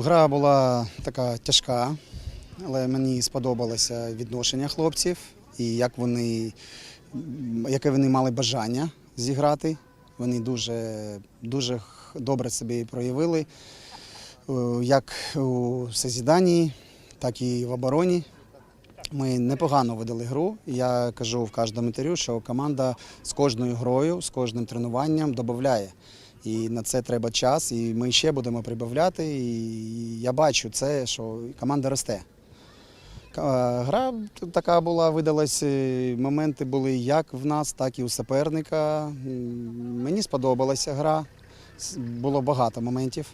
Гра була така тяжка, але мені сподобалося відношення хлопців і як вони, яке вони мали бажання зіграти. Вони дуже, дуже добре себе проявили, е, як у созіданні, так і в обороні. Ми непогано видали гру. Я кажу в кожному інтерв'ю, що команда з кожною грою, з кожним тренуванням додає. І на це треба час, і ми ще будемо прибавляти. І я бачу це, що команда росте. Ка- Гра така була, видалась. е, Моменти були як в нас, так і у суперника. М, Мені сподобалася гра. С- Було багато моментів.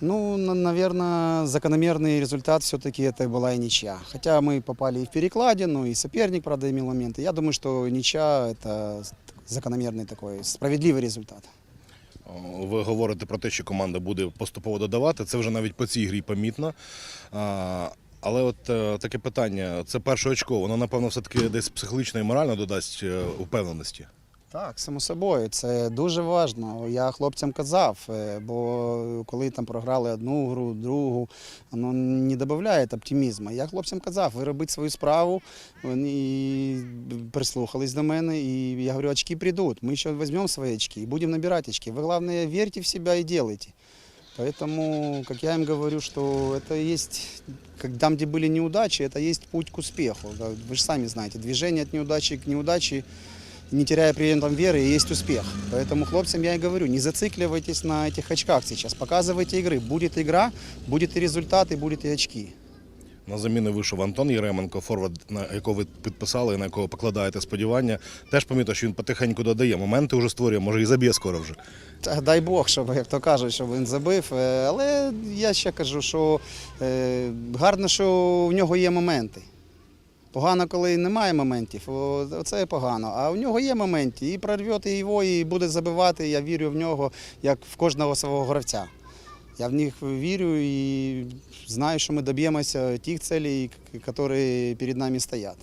Ну, наверное, закономерный результат все-таки это была и ничья. Хотя мы попали и в перекладину, и соперник, правда, имел моменты. Я думаю, что ничья – это закономерный такой справедливый результат. Ви говорите про те, що команда буде поступово додавати. Це вже навіть по цій грі помітно. Але от е, таке питання: це перше очко, воно, напевно, все-таки десь психологічно і морально додасть е, упевненості. Так, само собою, це дуже важливо. Я хлопцям казав, е, бо коли там програли одну гру, другу, воно не додає оптимізму. Я хлопцям казав, ви робіть свою справу. Вони прислухались до мене, і я говорю, очки прийдуть. Ми ще візьмемо свої очки і будемо набирати очки. Ви, головне, вірте в себе і делайте. Поэтому, как я им говорю, что это есть, как там, где были неудачи, это есть путь к успеху. Да, Вы же сами знаете, движение от неудачи к неудаче не теряя при этом веры, и есть успех. Поэтому хлопцам я и говорю, не зацикливайтесь на этих очках сейчас, показывайте игры. Будет игра, будет и результат, и будет и очки. На заміну вийшов Антон Єременко, форвард, на якого ви підписали, на якого покладаєте сподівання. Теж помітив, що він потихеньку додає. Моменти вже створює, може і заб'є скоро вже. Та дай Бог, щоб, як то кажуть, щоб він забив. Е, Але я ще кажу, що е, гарно, що в нього є моменти. Погано, коли немає моментів, це погано. А в нього є моменти, і прорве його, і буде забивати. Я вірю в нього, як в кожного свого гравця. Я в них вірю і знаю, що ми доб'ємося тих целей, які перед нами стоять.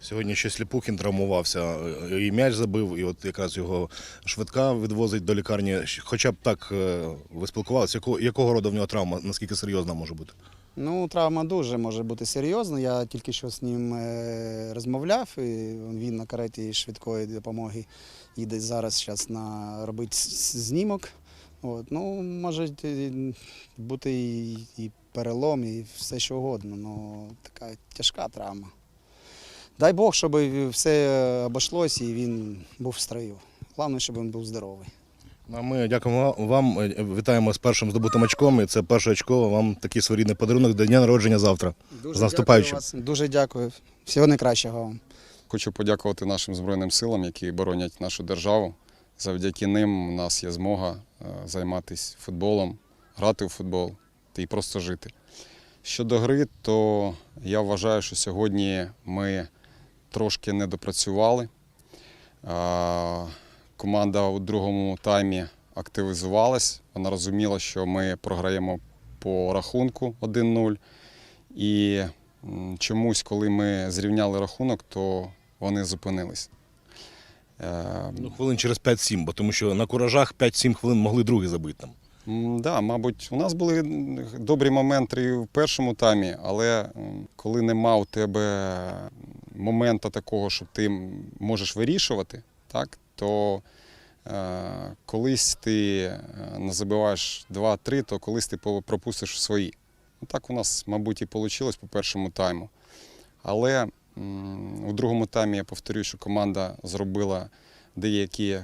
Сьогодні ще Сліпухін травмувався, е, і м'яч забив, і от якраз його швидка відвозить до лікарні. Хоча б так е, ви спілкувалися, якого роду в нього травма, наскільки серйозна може бути? Ну, травма дуже може бути серйозна. Я тільки що з ним е, розмовляв. І він на кареті швидкої допомоги їде зараз щас на робити знімок. От, ну, може е, бути і, і перелом, і все що угодно. Ну, така тяжка травма. Дай Бог, щоб все обійшлось і він був в строю. Головне, щоб він був здоровий. Ну, А ми дякуємо вам. е, Вітаємо з першим здобутим очком. І це перше очко. Вам такий своєрідний подарунок до дня народження завтра. Дуже З наступаючим. дякую вас. Дуже дякую. Всього найкращого вам. Хочу подякувати нашим Збройним силам, які боронять нашу державу. Завдяки ним у нас є змога е, займатися футболом, грати в футбол та й просто жити. Щодо гри, то я вважаю, що сьогодні ми трошки не допрацювали. Команда у другому таймі активізувалась. Вона розуміла, що ми програємо по рахунку 1-0. І чомусь, коли ми зрівняли рахунок, то вони зупинились. Е, Ну, хвилин через 5-7, бо тому що на куражах 5-7 хвилин могли другі забити там. м, да, мабуть, у нас були добрі моменти і в першому таймі, але коли нема у тебе моменту такого, що ти можеш вирішувати, так, то е, колись ти е, не забиваєш 2-3, то колись ти пропустиш свої. Ну, Так у нас, мабуть, і вийшло по першому тайму. Але м, у другому таймі я повторюю, що команда зробила деякі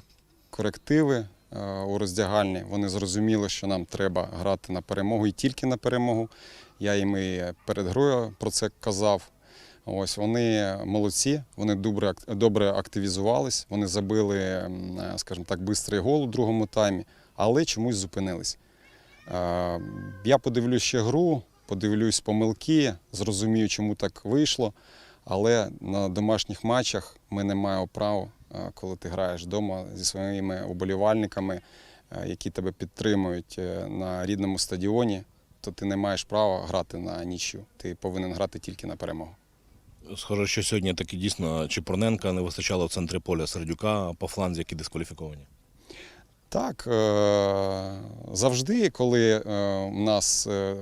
корективи е, у роздягальні. Вони зрозуміли, що нам треба грати на перемогу і тільки на перемогу. Я їм і перед грою про це казав. Ось вони молодці, вони добре, добре активізувались, вони забили, е, скажімо так, бистрий гол у другому таймі, але чомусь зупинились. Е, Я подивлюсь ще гру, подивлюсь помилки, зрозумію, чому так вийшло. Але на домашніх матчах ми не маємо права, е, коли ти граєш вдома зі своїми уболівальниками, е, які тебе підтримують на рідному стадіоні, то ти не маєш права грати на нічю. Ти повинен грати тільки на перемогу. Схоже, що сьогодні таки дійсно Чепурненка не вистачало в центрі поля Сердюка по фланзі, які дискваліфіковані. Так, е, завжди, коли е, у нас е,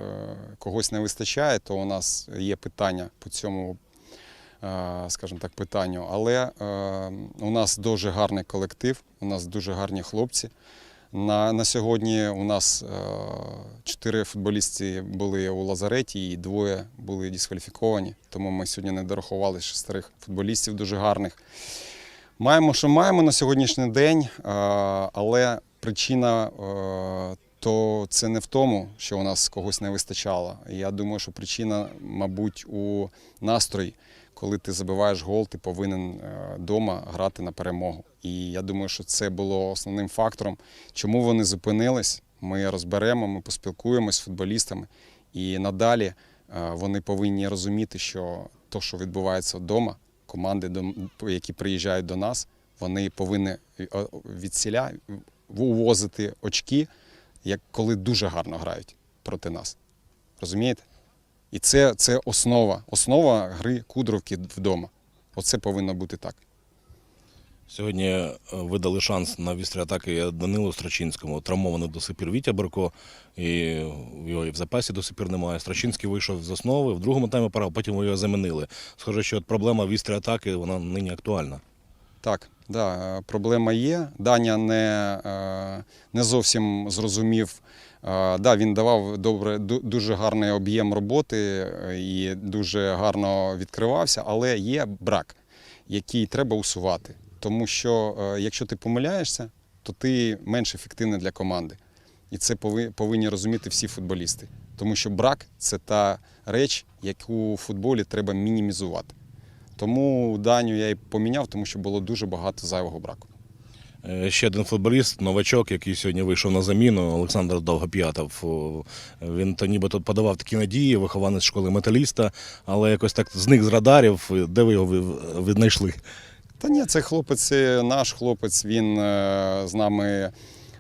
когось не вистачає, то у нас є питання по цьому, скажімо так, питанню. Але у нас дуже гарний колектив, у нас дуже гарні хлопці. На, на сьогодні у нас е, чотири футболісти були у лазареті і двоє були дискваліфіковані. Тому ми сьогодні не дорахували шестерих футболістів дуже гарних. Маємо, що маємо на сьогоднішній день, е, але причина е, то це не в тому, що у нас когось не вистачало. Я думаю, що причина, мабуть, у настрої. Коли ти забиваєш гол, ти повинен вдома грати на перемогу. І я думаю, що це було основним фактором, чому вони зупинились. Ми розберемо, ми поспілкуємось з футболістами. І надалі е, вони повинні розуміти, що то, що відбувається вдома, команди, які приїжджають до нас, вони повинні е, від селя увозити очки, як коли дуже гарно грають проти нас. Розумієте? І це, це основа, основа гри кудровки вдома. Оце повинно бути так. Сьогодні е, ви дали шанс на вістрі атаки Данилу Страчинському. Травмований до сих Вітя Берко, і його і в запасі до сих пір немає. Страчинський вийшов з основи, в другому таймі пора, потім його замінили. Схоже, що от проблема вістрі атаки вона нині актуальна. Так, да, е, проблема є. Даня не, е, не зовсім зрозумів. Да, він давав добре, дуже гарний об'єм роботи е, і дуже гарно відкривався, але є брак, який треба усувати. Тому що е, якщо ти помиляєшся, то ти менш ефективний для команди. І це повинні розуміти всі футболісти. Тому що брак це та реч, яку в футболі треба мінімізувати. Тому Даню я і поміняв, тому що було дуже багато зайвого браку. Е, Ще один футболіст, новачок, який сьогодні вийшов на заміну, Олександр Довгоп'ятов. Він то нібито подавав такі надії, вихованець школи металіста, але якось так зник з радарів. Де ви його віднайшли? Та ні, це хлопець наш хлопець. Він е, з нами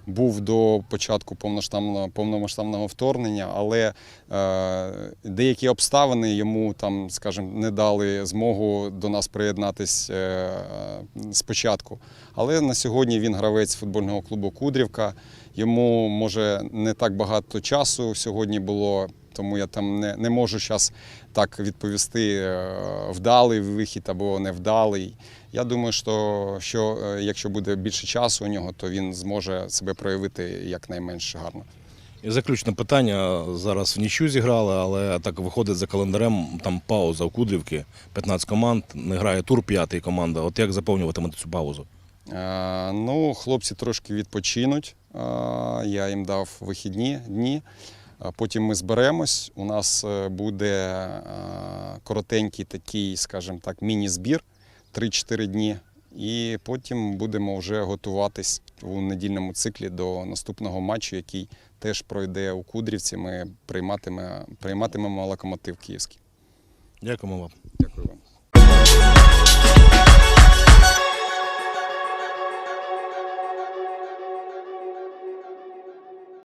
був до початку повноштамного- повномасштабного вторгнення, але е, деякі обставини йому там, скажімо, не дали змогу до нас приєднатись е, спочатку. Але на сьогодні він гравець футбольного клубу Кудрівка. Йому може не так багато часу сьогодні було, тому я там не, не можу зараз так відповісти, е, вдалий вихід або невдалий. Я думаю, що, що е, якщо буде більше часу у нього, то він зможе себе проявити якнайменш гарно. І заключне питання. Зараз в нічю зіграли, але так виходить за календарем. Там пауза у Кудрівки, 15 команд, не грає тур п'ятий команда. От як заповнюватимете цю паузу? Е, ну, хлопці трошки відпочинуть. Е, я їм дав вихідні дні. Потім ми зберемось. У нас е, буде е, коротенький такий, скажімо так, міні-збір 3-4 дні. І потім будемо вже готуватись у недільному циклі до наступного матчу, який теж пройде у Кудрівці. Ми прийматиме, прийматимемо локомотив Київський. Дякуємо вам.